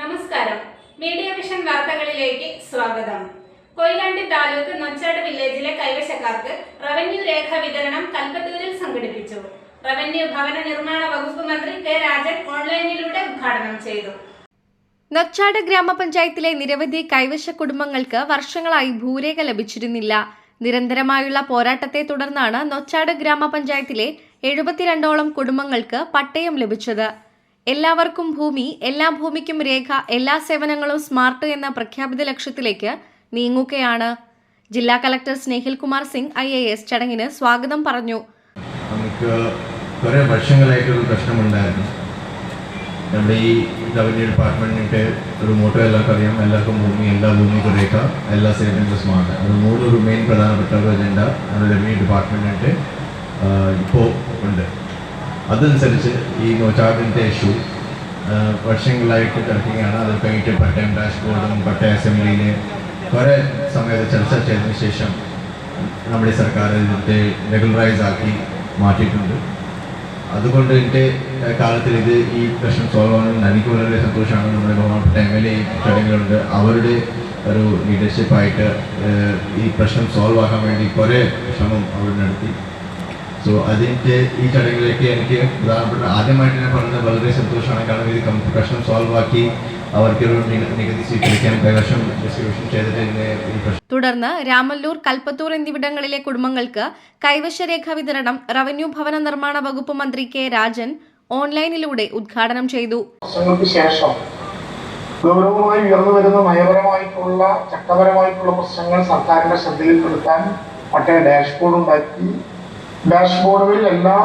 നമസ്കാരം. Media vision വാർത്തകളിലേക്ക് സ്വാഗതം. കൊയിലാണ്ടി താലൂക്ക് നൊച്ചാട് വില്ലേജിലെ കൈവശക്കാർക്ക് റവന്യൂ രേഖ വിതരണം കൽപ്പത്തൂരിൽ സംഘടിപ്പിച്ചു. റവന്യൂ ഭവന നിർമ്മാണ വകുപ്പ് മന്ത്രി കെ രാജൻ ഓൺലൈനിലൂടെ ഉദ്ഘാടനം ചെയ്തു. നൊച്ചാട് ഗ്രാമപഞ്ചായത്തിലെ നിരവധി കൈവശ കുടുംബങ്ങൾക്ക് വർഷങ്ങളായി ഭൂരേഖ ലഭിച്ചിരുന്നില്ല. നിരന്തരമായുള്ള പോരാട്ടത്തെ തുടർന്നാണ് നൊച്ചാട് ഗ്രാമപഞ്ചായത്തിലെ എഴുപത്തിരണ്ടോളം കുടുംബങ്ങൾക്ക് പട്ടയം ലഭിച്ചത്. എല്ലാവർക്കും ഭൂമി എല്ലാ ഭൂമിക്കും രേഖ എല്ലാ സേവനങ്ങളും സ്മാർട്ട് എന്ന പ്രഖ്യാപിത ലക്ഷ്യത്തിലേക്ക് നീങ്ങുകയാണ്. ജില്ലാ collector Snehil Kumar Singh I A S ചടങ്ങിന് സ്വാഗതം പറഞ്ഞു. നമുക്ക് കുറേ വർഷങ്ങളായിട്ടൊരു പ്രശ്നമുണ്ടായിരുന്നു. നമ്മുടെ ഈ റവന്യൂ ഡിപ്പാർട്ട്മെന്റിന്റെ ഒരു മോട്ടോ എല്ലാവർക്കും അറിയാം എല്ലാവർക്കും ഭൂമി എല്ലാ ഭൂമിക്കും രേഖ എല്ലാ സേവനങ്ങളും സ്മാർട്ട്. അത് മൂന്നൊരു മെയിൻ പ്രധാനപ്പെട്ട ഒരു അജണ്ട നമ്മുടെ റവന്യൂ ഡിപ്പാർട്ട്മെന്റിന്റെ ഇപ്പോൾ ഉണ്ട്. അതനുസരിച്ച് ഈ നോച്ചാടിന്റെ ഇഷ്യൂ വർഷങ്ങളായിട്ട് കിടക്കുകയാണ്. അത് കഴിഞ്ഞിട്ട് പട്ടയം ഡാഷ്ബോർഡും പട്ടയ അസംബ്ലിയിൽ കുറേ സമയത്ത് ചർച്ച ചെയ്തതിന് ശേഷം നമ്മുടെ സർക്കാർ ഇതിന്റെ റെഗുലറൈസ് ആക്കി മാറ്റിയിട്ടുണ്ട്. അതുകൊണ്ട് എന്റെ കാലത്തിൽ ഇത് ഈ പ്രശ്നം സോൾവ് ആണെന്ന് എനിക്ക് വളരെ സന്തോഷമാണ്. നമ്മുടെ ബഹുമാനപ്പെട്ട എം എൽ എ ചടങ്ങുകളുണ്ട്. അവരുടെ ഒരു ലീഡർഷിപ്പായിട്ട് ഈ പ്രശ്നം സോൾവ് ആക്കാൻ വേണ്ടി കുറേ ശ്രമം അവർ നടത്തി. സോ അതിന്റെ ഈ ചടങ്ങിലേക്ക് എനിക്ക് പ്രധാനപ്പെട്ട ആദ്യമായിട്ട് ഞാൻ പറഞ്ഞത് വളരെ സന്തോഷമാണ്. കാരണം ഇത് പ്രശ്നം സോൾവ് ആക്കി അവർക്കൊരു നിക- നികുതി സ്വീകരിക്കാൻ കൈവശം ഡിസ്ട്രിബ്യൂഷൻ ചെയ്തിട്ട് തുടർന്ന് രാമല്ലൂർ കൽപ്പത്തൂർ എന്നിവിടങ്ങളിലെ കുടുംബങ്ങൾക്ക് കൈവശരേഖ വിതരണം റവന്യൂ ഭവന നിർമ്മാണ വകുപ്പ് മന്ത്രി കെ രാജൻ ഓൺലൈനിലൂടെ ഉദ്ഘാടനം ചെയ്തു. ശേഷം ഗൗരവമായി ഉയർന്നു വരുന്ന നയപരമായിട്ടുള്ള ചട്ടപരമായിട്ടുള്ള പ്രശ്നങ്ങൾ സർക്കാരിന്റെ ശ്രദ്ധയിൽപ്പെടുത്താൻ മറ്റേ ഡാഷ്ബോർഡ് ഉണ്ടാക്കി. ഡാഷ്ബോർഡുകളിൽ എല്ലാ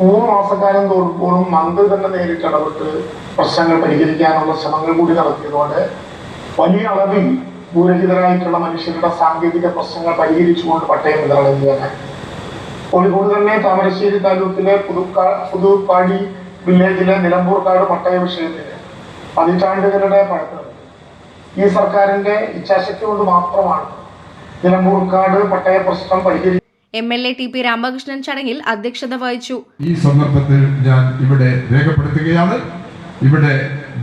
മൂന്ന് മാസക്കാലം തോറും മന്ത്രി തന്നെ നേരിട്ട് ഇടപെട്ട് പ്രശ്നങ്ങൾ പരിഹരിക്കാനുള്ള ശ്രമങ്ങൾ കൂടി നടത്തിയതോടെ വലിയ അളവിൽ ഭൂരഹിതരായിട്ടുള്ള മനുഷ്യരുടെ സാങ്കേതിക പ്രശ്നങ്ങൾ പരിഹരിച്ചുകൊണ്ട് പട്ടയം വിതരണം ചെയ്യാനായി കോഴിക്കോട് തന്നെ താമരശ്ശേരി താലൂക്കിലെ പുതുക്കാ പുതുപ്പാടി വില്ലേജിലെ നിലമ്പൂർക്കാട് പട്ടയ വിഷയത്തിന് പതിറ്റാണ്ടുകളുടെ പഴക്കം. ഈ സർക്കാരിന്റെ ഇച്ഛാശക്തി കൊണ്ട് മാത്രമാണ് നിലമ്പൂർക്കാട് പട്ടയ പ്രശ്നം പരിഹരി M L A T P Ramakrishnan ചടങ്ങിൽ അധ്യക്ഷത വഹിച്ചു. ഈ സന്ദർഭത്തിൽ ഞാൻ ഇവിടെ രേഖപ്പെടുത്തുകയാണ്. ഇവിടെ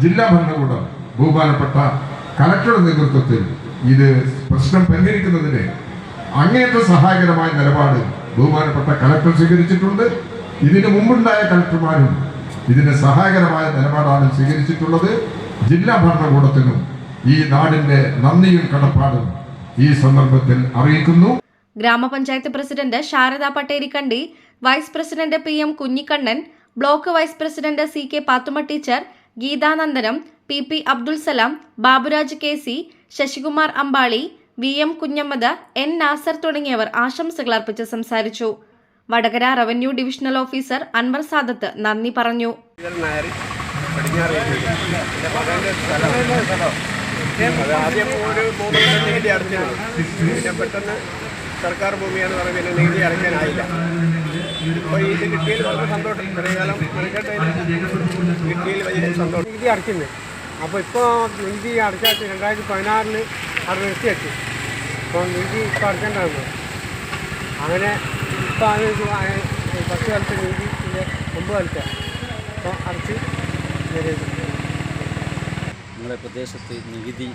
ജില്ലാ ഭരണകൂടം ബഹുമാനപ്പെട്ട കലക്ടറുടെ നേതൃത്വത്തിൽ ഇത് പ്രശ്നം പരിഹരിക്കുന്നതിന് അങ്ങേയറ്റ സഹായകരമായ നിലപാട് ബഹുമാനപ്പെട്ട കലക്ടർ സ്വീകരിച്ചിട്ടുണ്ട്. ഇതിന് മുമ്പുണ്ടായ കലക്ടർമാരും ഇതിന് സഹായകരമായ നിലപാടാണ് സ്വീകരിച്ചിട്ടുള്ളത്. ജില്ലാ ഭരണകൂടത്തിനും ഈ നാടിന്റെ നന്ദിയും കടപ്പാടും ഈ സന്ദർഭത്തിൽ അറിയിക്കുന്നു. ഗ്രാമപഞ്ചായത്ത് president Sharada Patterikandi vice president P M Kunhikannan block vice president C K Pathuma teacher Geethanandanam P P Abdul Salam Baburaj K C Sasikumar Ambali V M Kunhammad N Nasar തുടങ്ങിയവർ ആശംസകൾ അർപ്പിച്ച് സംസാരിച്ചു. Vadakara revenue divisional officer Anvar Sadath നന്ദി പറഞ്ഞു. പെട്ടെന്ന് സർക്കാർ ഭൂമിയാണെന്ന് പറയുമ്പോൾ പിന്നെ നികുതി അടയ്ക്കാനായില്ല. അപ്പോൾ ഇത് കിട്ടിയതിൽ വളരെ സന്തോഷം. ഇത്രയും കാലം മെനക്കെട്ടതിൽ കിട്ടിയതിൽ വലിയ സന്തോഷം. നികുതി അടയ്ക്കുന്നത് അപ്പോൾ ഇപ്പോൾ നികുതി അടച്ചാൽ രണ്ടായിരത്തി പതിനാറിന് അത് നിർത്തി വെച്ചു അപ്പോൾ നികുതി ഇപ്പോൾ അടയ്ക്കേണ്ടതാണ് അങ്ങനെ ഇപ്പോൾ അത് പത്ത് കാലത്ത് നികുതി ഒമ്പത് കാലത്തെ അപ്പോൾ അടച്ച് നിങ്ങളുടെ പ്രദേശത്ത് നികുതി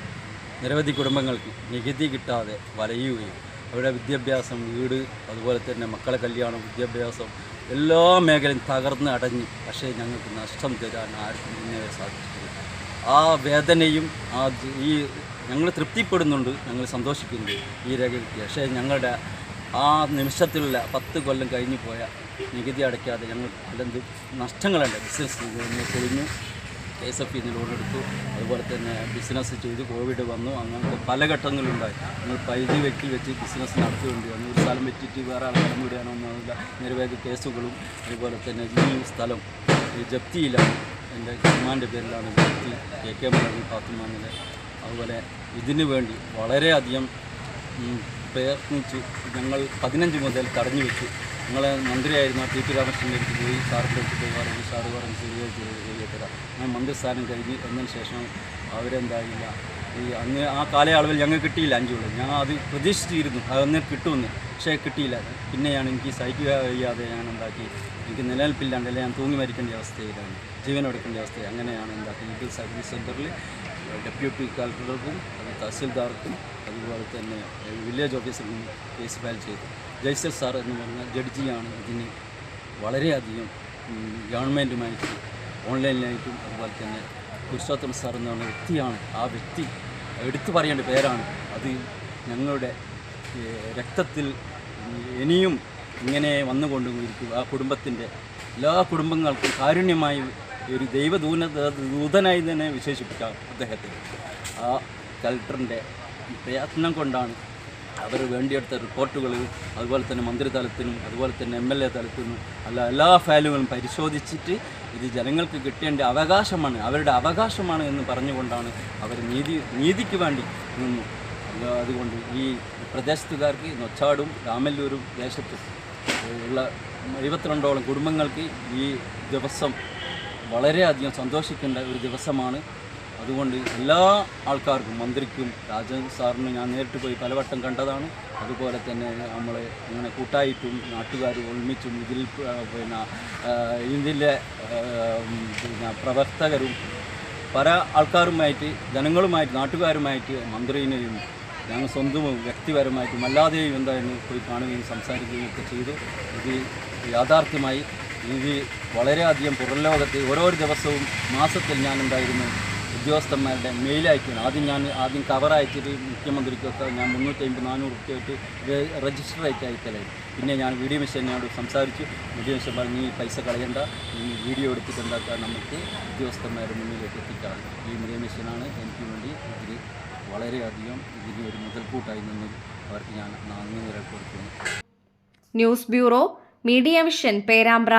നിരവധി കുടുംബങ്ങൾക്ക് നികുതി കിട്ടാതെ വലയുകയും അവരുടെ വിദ്യാഭ്യാസം വീട് അതുപോലെ തന്നെ മക്കളെ കല്യാണം വിദ്യാഭ്യാസം എല്ലാ മേഖലയും തകർന്ന് അടഞ്ഞു. പക്ഷേ ഞങ്ങൾക്ക് നഷ്ടം തരാൻ ആർക്കും വരെ സാധിച്ചിട്ടില്ല. ആ വേദനയും ആ ഈ ഞങ്ങൾ തൃപ്തിപ്പെടുന്നുണ്ട് ഞങ്ങൾ സന്തോഷിക്കുന്നു ഈ രേഖ കിട്ടി പക്ഷേ ഞങ്ങളുടെ ആ നിമിഷത്തിലുള്ള പത്ത് കൊല്ലം കഴിഞ്ഞു പോയ നികുതി അടയ്ക്കാതെ ഞങ്ങൾ പലതും നഷ്ടങ്ങളുണ്ട്. ബിസിനസ് പൊളിഞ്ഞു. കെ എസ് എഫ് ഇന്ന് ലോൺ എടുത്തു. അതുപോലെ തന്നെ ബിസിനസ് ചെയ്ത്. കോവിഡ് വന്നു. അങ്ങനത്തെ പല ഘട്ടങ്ങളുണ്ടായി നമ്മൾ പൈതി വെട്ടി വെച്ച് ബിസിനസ് നടത്തിക്കൊണ്ട് വന്നു ഒരു സ്ഥലം വെച്ചിട്ട് വേറെ ആൾക്കാരെ വിടാനൊന്നുമില്ല നിരവധി കേസുകളും അതുപോലെ തന്നെ ഈ സ്ഥലം ജപ്തിയിലാണ് എന്റെ ഉമ്മാന്റെ പേരിലാണ് ജപ്തി. കെ കെ മാറി പാത്തുമാനിലെ അതുപോലെ ഇതിനു വേണ്ടി വളരെയധികം പ്രയത്നിച്ചു ഞങ്ങൾ പതിനഞ്ച് മുതൽ തടഞ്ഞു വെച്ചു. ഞങ്ങളെ മന്ത്രിയായിരുന്ന ടി പി രാമകൃഷ്ണന്റെ അടുത്ത് പോയി സാറിന്റെ അടുത്ത് പോയി പറഞ്ഞു സാറ് പറഞ്ഞു ശരിയായിട്ട് ശരിയായിത്തരാം ഞാൻ മന്ത്രിസ്ഥാനം കഴിഞ്ഞ് എന്നതിന് ശേഷം അവരെന്തായില്ല ഈ അന്ന് ആ കാലയളവിൽ ഞങ്ങൾക്ക് കിട്ടിയില്ല അഞ്ച് ഞാൻ അത് പ്രതീക്ഷിച്ചിരുന്നു. അതൊന്ന് കിട്ടുമെന്ന്. പക്ഷേ കിട്ടിയില്ല. പിന്നെയാണ് എനിക്ക് സഹിക്കുക കഴിയാതെ ഞാൻ എന്താക്കി എനിക്ക് നിലനിൽപ്പില്ലാണ്ട് അല്ലെങ്കിൽ ഞാൻ തൂങ്ങി മരിക്കേണ്ട അവസ്ഥയിലാണ് ജീവൻ എടുക്കേണ്ട അവസ്ഥ അങ്ങനെയാണ് എന്താക്കി ഇത് സർവീസ് സെന്ററിൽ ഡെപ്യൂട്ടി കളക്ടർക്കും തഹസിൽദാർക്കും അതുപോലെ തന്നെ വില്ലേജ് ഓഫീസറിനും കേസ് ഫയൽ ചെയ്തു. ജയ്സൽ സാർ എന്ന് പറഞ്ഞ ജഡ്ജിയാണ് ഇതിന് വളരെയധികം ഗവൺമെന്റുമായിട്ട് ഓൺലൈനിലായിട്ടും അതുപോലെ തന്നെ പുരുഷോത്തമ സാർ എന്ന് പറഞ്ഞ വ്യക്തിയാണ്. ആ വ്യക്തി എടുത്തു പറയേണ്ട പേരാണ്. അത് ഞങ്ങളുടെ രക്തത്തിൽ ഇനിയും ഇങ്ങനെ വന്നുകൊണ്ടിരിക്കും ആ കുടുംബത്തിന്റെ എല്ലാ കുടുംബങ്ങൾക്കും കാരുണ്യമായി ഒരു ദൈവദൂന ദൂതനായി തന്നെ വിശേഷിപ്പിക്കാം അദ്ദേഹത്തെ. ആ കലക്ടറിന്റെ പ്രയത്നം കൊണ്ടാണ് അവർ വേണ്ടിയെടുത്ത റിപ്പോർട്ടുകൾ അതുപോലെ തന്നെ മന്ത്രി തലത്തിനും അതുപോലെ തന്നെ എം എൽ എ തലത്തിനും അല്ല എല്ലാ ഫയലുകളും പരിശോധിച്ചിട്ട് ഇത് ജനങ്ങൾക്ക് കിട്ടേണ്ട അവകാശമാണ് അവരുടെ അവകാശമാണ് എന്ന് പറഞ്ഞുകൊണ്ടാണ് അവർ നീതി നീതിക്ക് വേണ്ടി നിന്നു. അതുകൊണ്ട് ഈ പ്രദേശത്തുകാർക്ക് നൊച്ചാടും രാമല്ലൂരും ദേശത്ത് ഉള്ള എഴുപത്തിരണ്ടോളം കുടുംബങ്ങൾക്ക് ഈ ദിവസം വളരെയധികം സന്തോഷിക്കേണ്ട ഒരു ദിവസമാണ്. അതുകൊണ്ട് എല്ലാ ആൾക്കാർക്കും മന്ത്രിക്കും രാജൻ സാറിനും ഞാൻ നേരിട്ട് പോയി പലവട്ടം കണ്ടതാണ്. അതുപോലെ തന്നെ നമ്മൾ ഇങ്ങനെ കൂട്ടായിട്ടും നാട്ടുകാർ ഒരുമിച്ചും ഇതിൽ പിന്നെ ഉം, പിന്നെ പ്രവർത്തകരും പല ആൾക്കാരുമായിട്ട് ജനങ്ങളുമായിട്ട് നാട്ടുകാരുമായിട്ട് മന്ത്രിനെയും ഞങ്ങൾ സ്വന്തം വ്യക്തിപരമായിട്ടും അല്ലാതെയും എന്തായിരുന്നു പോയി കാണുകയും സംസാരിക്കുകയും ഒക്കെ ചെയ്തു. ഇത് യാഥാർത്ഥ്യമായി ഇത് വളരെയധികം പുറം ലോകത്ത് ഓരോ ദിവസവും മാസത്തിൽ ഞാൻ ഉദ്യോഗസ്ഥന്മാരുടെ മെയിൽ അയക്കുകയാണ്. ആദ്യം ഞാൻ ആദ്യം കവർ അയച്ചിട്ട് മുഖ്യമന്ത്രിക്കൊക്കെ ഞാൻ മുന്നൂറ്റി അമ്പത് നാനൂറ് റുപ്യായിട്ട് രജിസ്റ്റർ ആയിട്ട് അയക്കലായിരുന്നു. പിന്നെ ഞാൻ വീഡിയോ മിഷനോട് സംസാരിച്ചു. വീഡിയോ മിഷൻ പറഞ്ഞ് ഈ പൈസ കളയണ്ട. ഈ വീഡിയോ എടുത്തിട്ട് നമുക്ക് ഉദ്യോഗസ്ഥന്മാരുടെ മുന്നിലേക്ക് എത്തിക്കാം. ഈ വീഡിയോ മിഷനാണ് എനിക്ക് വേണ്ടി ഇതിൽ വളരെയധികം ഇതിന് ഒരു മുതൽക്കൂട്ടായി നിന്ന് അവർക്ക് ഞാൻ നന്ദി നിരപ്പെടുത്തുന്നു news bureau media mission Perambra.